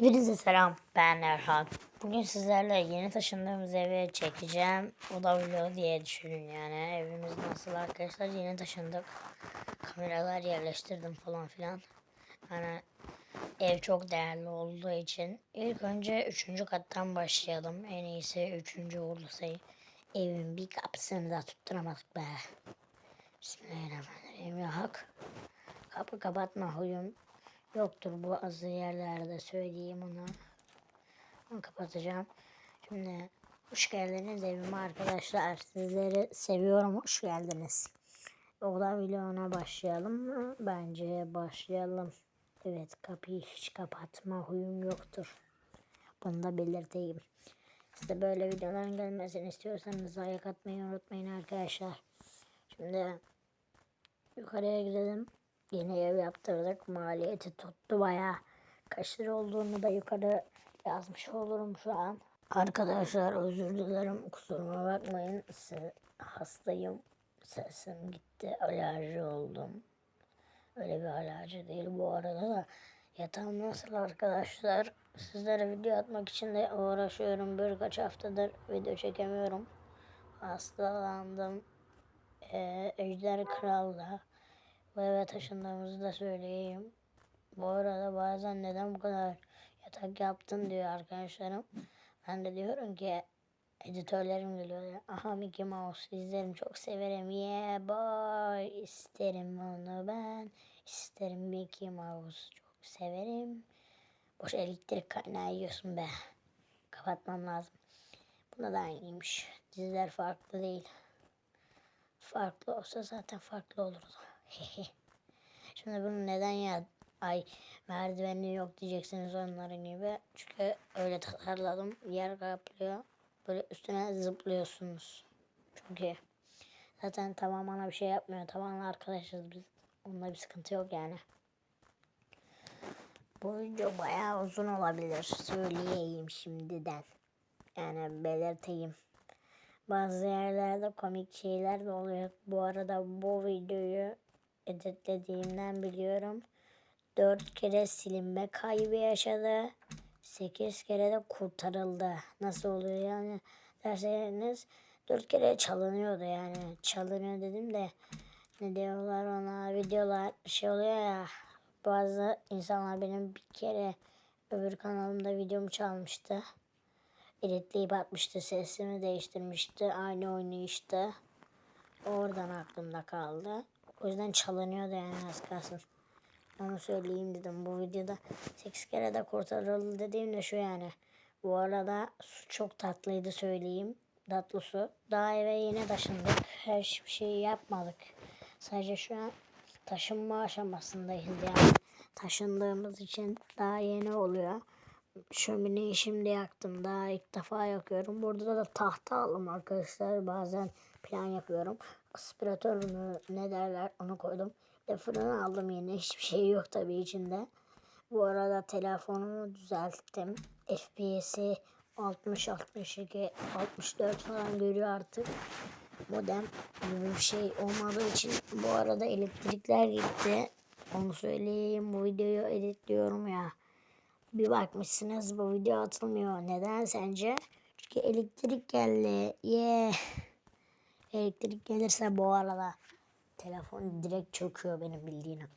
Hepinize selam. Ben Erhan. Bugün sizlerle yeni taşındığımız evi çekeceğim. O da vlog diye düşünün yani. Evimiz nasıl arkadaşlar yeni taşındık. Kameralar yerleştirdim falan filan. Yani ev çok değerli olduğu için. ilk önce üçüncü kattan başlayalım. En iyisi üçüncü uğurlu sayı. Evin bir kapısını da tutturamadık be. Bismillahirrahmanirrahim. Ya hak. Kapı kapatma huyum yoktur bu azı yerlerde söyleyeyim onu. Onu kapatacağım. Şimdi hoş geldiniz evime arkadaşlar. Sizleri seviyorum. Hoş geldiniz. Oda vloguna başlayalım mı? Bence başlayalım. Evet kapıyı hiç kapatma huyum yoktur. Bunu da belirteyim. Siz de böyle videoların gelmesini istiyorsanız like atmayı unutmayın arkadaşlar. Şimdi yukarıya gidelim. Yeni ev yaptırdık. Maliyeti tuttu baya. Kaç lira olduğunu da yukarı yazmış olurum şu an. Arkadaşlar özür dilerim. Kusuruma bakmayın. Hastayım. Sesim gitti. Alerji oldum. Öyle bir alerji değil bu arada da. Yatağım nasıl arkadaşlar? Sizlere video atmak için de uğraşıyorum. Birkaç haftadır video çekemiyorum. Hastalandım. Ee, Ejder Kral'da. Bu eve taşındığımızı da söyleyeyim. Bu arada bazen neden bu kadar yatak yaptın diyor arkadaşlarım. Ben de diyorum ki editörlerim geliyor. Aha Mickey Mouse izlerim çok severim. Yeah boy isterim onu ben. İsterim Mickey Mouse çok severim. Boş elektrik kaynağı yiyorsun be. Kapatmam lazım. Buna da aynıymış. Diziler farklı değil. Farklı olsa zaten farklı olurdu. Şimdi bunu neden ya ay merdiveni yok diyeceksiniz onların gibi. Çünkü öyle tasarladım. Yer kaplıyor. Böyle üstüne zıplıyorsunuz. İyi. Zaten tamam bana bir şey yapmıyor. Tamamla arkadaşız biz. Onunla bir sıkıntı yok yani. Bu video bayağı uzun olabilir. Söyleyeyim şimdiden. Yani belirteyim. Bazı yerlerde komik şeyler de oluyor. Bu arada bu videoyu editlediğimden biliyorum. 4 kere silinme kaybı yaşadı. 8 kere de kurtarıldı. Nasıl oluyor yani derseniz 4 kere çalınıyordu yani. Çalınıyor dedim de ne diyorlar ona videolar şey oluyor ya bazı insanlar benim bir kere öbür kanalımda videomu çalmıştı. Editleyip atmıştı sesimi değiştirmişti aynı oynayıştı. Oradan aklımda kaldı. O yüzden çalınıyordu yani az kalsın. Onu söyleyeyim dedim. Bu videoda 8 kere de kurtarıldı dediğim de şu yani. Bu arada su çok tatlıydı söyleyeyim. Tatlı su. Daha eve yeni taşındık. Her şeyi yapmadık. Sadece şu an taşınma aşamasındayız yani. Taşındığımız için daha yeni oluyor. Şömineyi şimdi yaktım. Daha ilk defa yakıyorum. Burada da tahta aldım arkadaşlar. Bazen plan yapıyorum. Aspiratör mü ne derler onu koydum. Bir de fırını aldım yeni. Hiçbir şey yok tabii içinde. Bu arada telefonumu düzelttim. FPS'i 60, 62, 64 falan görüyor artık. Modem gibi bir şey olmadığı için bu arada elektrikler gitti. Onu söyleyeyim. Bu videoyu editliyorum ya. Bir bakmışsınız bu video atılmıyor. Neden sence? Çünkü elektrik geldi. Yeah. Elektrik gelirse bu arada telefon direkt çöküyor benim bildiğim.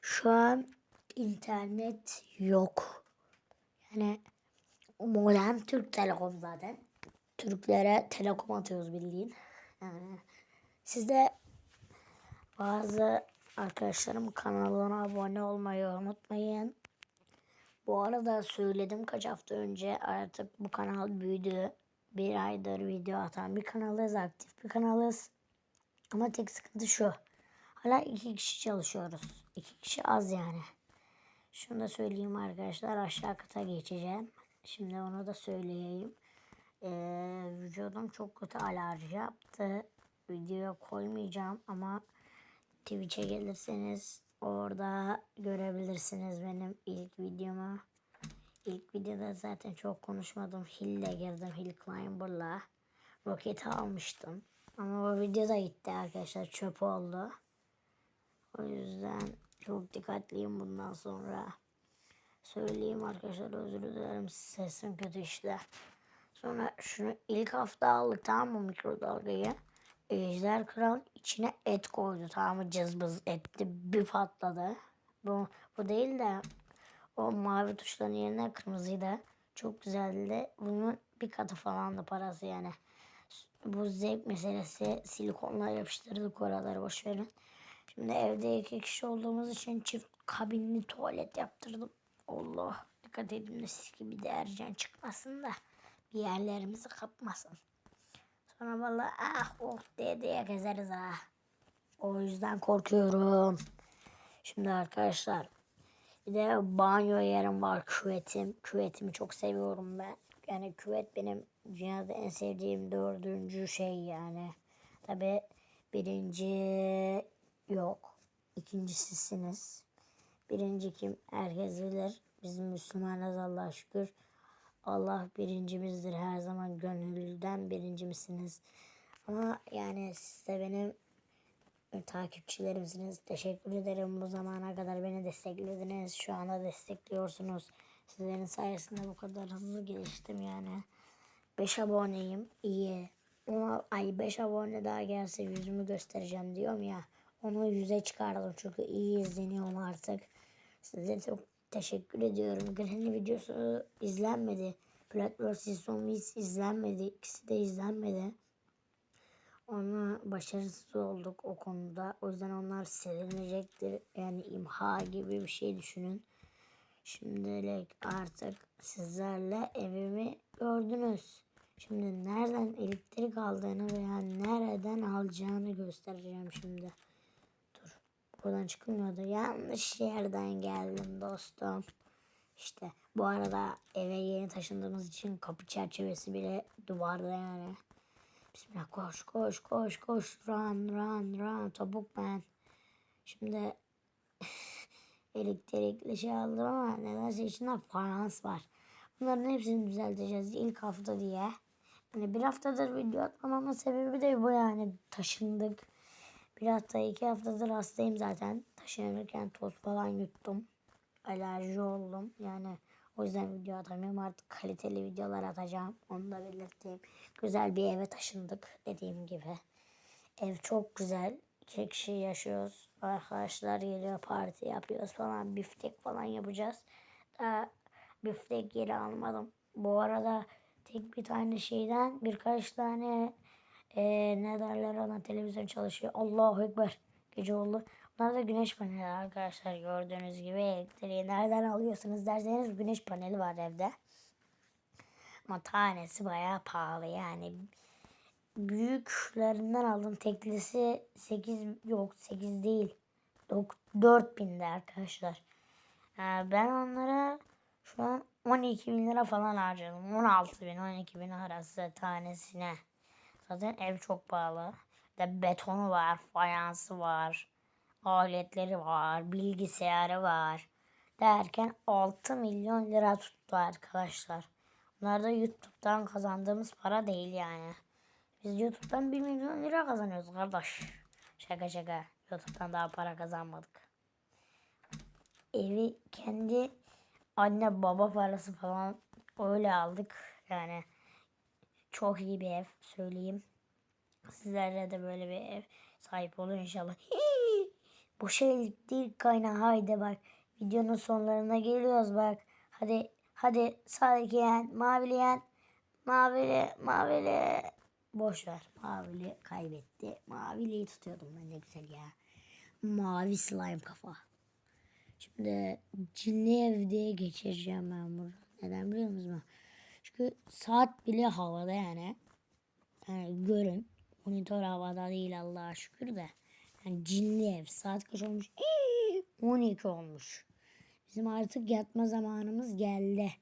Şu an internet yok. Yani modem Türk Telekom zaten. Türklere telekom atıyoruz bildiğin. Yani sizde bazı arkadaşlarım kanalına abone olmayı unutmayın. Bu arada söyledim kaç hafta önce artık bu kanal büyüdü. Bir aydır video atan bir kanalız, aktif bir kanalız. Ama tek sıkıntı şu. Hala iki kişi çalışıyoruz. İki kişi az yani. Şunu da söyleyeyim arkadaşlar. Aşağı kata geçeceğim. Şimdi onu da söyleyeyim. Ee, vücudum çok kötü alerji yaptı. Videoya koymayacağım ama Twitch'e gelirseniz orada görebilirsiniz benim ilk videomu. İlk videoda zaten çok konuşmadım. Hill'le girdim. Hill Climber'la. Roket almıştım. Ama o videoda gitti arkadaşlar. Çöp oldu. O yüzden çok dikkatliyim bundan sonra. Söyleyeyim arkadaşlar özür dilerim sesim kötü işte. Sonra şunu ilk hafta aldık tamam mı mikrodalgayı. Ejder Kral içine et koydu tamam mı cızbız etti bir patladı. Bu, bu değil de o mavi tuşların yerine kırmızıydı. Çok güzeldi. Bunun bir katı falandı parası yani. Bu zevk meselesi silikonla yapıştırdık oraları boş verin. Şimdi evde iki kişi olduğumuz için çift kabinli tuvalet yaptırdım. Allah dikkat edin de siz gibi de Ercan çıkmasın da bir yerlerimizi kapmasın. Sonra valla ah oh diye diye gezeriz ha. O yüzden korkuyorum. Şimdi arkadaşlar bir de banyo yerim var küvetim. Küvetimi çok seviyorum ben. Yani küvet benim dünyada en sevdiğim dördüncü şey yani. Tabi birinci yok. İkincisisiniz. Birinci kim? Herkes bilir. Biz Müslümanız Allah'a şükür. Allah birincimizdir her zaman gönülden birincimsiniz. Ama yani siz de benim takipçilerimsiniz. Teşekkür ederim bu zamana kadar beni desteklediniz. Şu anda destekliyorsunuz. Sizlerin sayesinde bu kadar hızlı geliştim yani. 5 aboneyim. iyi. Ona, ay 5 abone daha gelse yüzümü göstereceğim diyorum ya. Onu yüze çıkardım çünkü iyi izleniyorum artık. Size çok teşekkür ediyorum. Granny videosu izlenmedi. Blood vs. Zombies izlenmedi. İkisi de izlenmedi. Ona başarısız olduk o konuda. O yüzden onlar silinecektir. Yani imha gibi bir şey düşünün. Şimdilik artık sizlerle evimi gördünüz. Şimdi nereden elektrik aldığını veya nereden alacağını göstereceğim şimdi. Dur. Buradan çıkmıyordu. Yanlış yerden geldim dostum. İşte bu arada eve yeni taşındığımız için kapı çerçevesi bile duvarda yani. Bismillah koş koş koş koş run run run topuk ben. Şimdi elektrikli şey aldım ama nedense içinde fayans var. Bunların hepsini düzelteceğiz ilk hafta diye. Yani bir haftadır video atmamamın sebebi de bu yani taşındık. Bir hafta iki haftadır hastayım zaten. Taşınırken toz falan yuttum. Alerji oldum yani. O yüzden video atamıyorum artık kaliteli videolar atacağım. Onu da belirteyim. Güzel bir eve taşındık dediğim gibi. Ev çok güzel. İki kişi yaşıyoruz. Arkadaşlar geliyor parti yapıyoruz falan. Biftek falan yapacağız. Daha biftek yeri almadım. Bu arada tek bir tane şeyden birkaç tane e, ne derler ona televizyon çalışıyor. Allahu Ekber. Gece oldu. Bunlar da güneş paneli arkadaşlar. Gördüğünüz gibi elektriği nereden alıyorsunuz derseniz güneş paneli var evde. Ama tanesi bayağı pahalı yani. Büyüklerinden aldım. Teklisi 8 yok 8 değil. 4 binde arkadaşlar. Yani ben onlara şu an 12 bin lira falan harcadım. 16 bin 12 bin arası tanesine. Zaten ev çok pahalı. De betonu var, fayansı var, aletleri var, bilgisayarı var. Derken 6 milyon lira tuttu arkadaşlar. Bunlar da YouTube'dan kazandığımız para değil yani. Biz YouTube'dan 1 milyon lira kazanıyoruz kardeş. Şaka şaka. YouTube'dan daha para kazanmadık. Evi kendi anne baba parası falan öyle aldık. Yani çok iyi bir ev söyleyeyim. Sizlerle de böyle bir ev sahip olur inşallah. Şey değil kaynağı haydi bak. Videonun sonlarına geliyoruz bak. Hadi hadi sağdaki yen mavili Mavili mavili. Boş ver. Mavili kaybetti. Maviliyi tutuyordum ben ne güzel ya. Mavi slime kafa. Şimdi cinli evde geçireceğim ben bunu. Neden biliyor musunuz? Çünkü saat bile havada yani. Yani görün. Monitör havada değil Allah'a şükür de. Yani cinli ev. Saat kaç olmuş? Eee, 12 olmuş. Bizim artık yatma zamanımız geldi.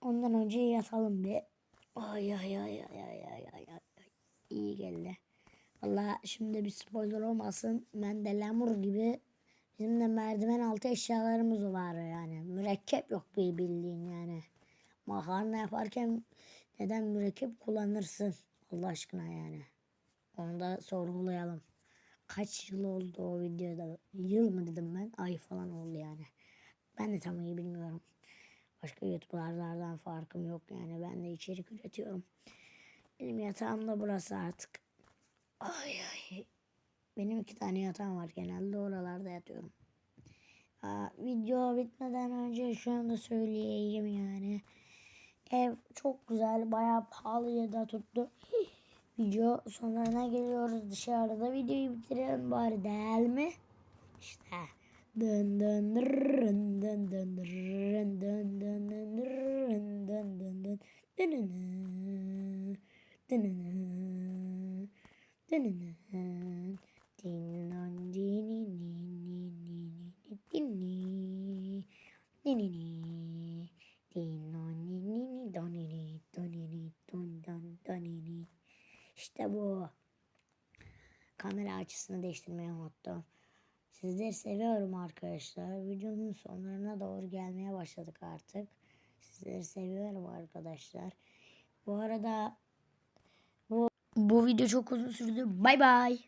Ondan önce yatalım bir. Ay ay ay ay ay ay ay ay. İyi geldi. Valla şimdi bir spoiler olmasın. Ben de lemur gibi bizim de merdiven altı eşyalarımız var yani. Mürekkep yok bir bildiğin yani. Makarna yaparken neden mürekkep kullanırsın? Allah aşkına yani. Onu da sorgulayalım. Kaç yıl oldu o videoda? Yıl mı dedim ben? Ay falan oldu yani. Ben de tam iyi bilmiyorum. Başka YouTuber'lardan farkım yok yani. Ben de içerik üretiyorum. Benim yatağım da burası artık. Ay ay. Benim iki tane yatağım var. Genelde oralarda yatıyorum. Aa, video bitmeden önce şunu da söyleyeyim yani. Ev çok güzel. Bayağı pahalıya da tuttu. Video sonlarına geliyoruz. Dışarıda videoyu bitirelim bari değil mi? İşte. Dın dın dırrın dın dın dırrın dın dın dın dırrın dın dın dın dınını dınını işte bu. Kamera açısını değiştirmeyi unuttum. Sizleri seviyorum arkadaşlar. Videonun sonlarına doğru gelmeye başladık artık. Sizleri seviyorum arkadaşlar. Bu arada bu, bu video çok uzun sürdü. Bay bay.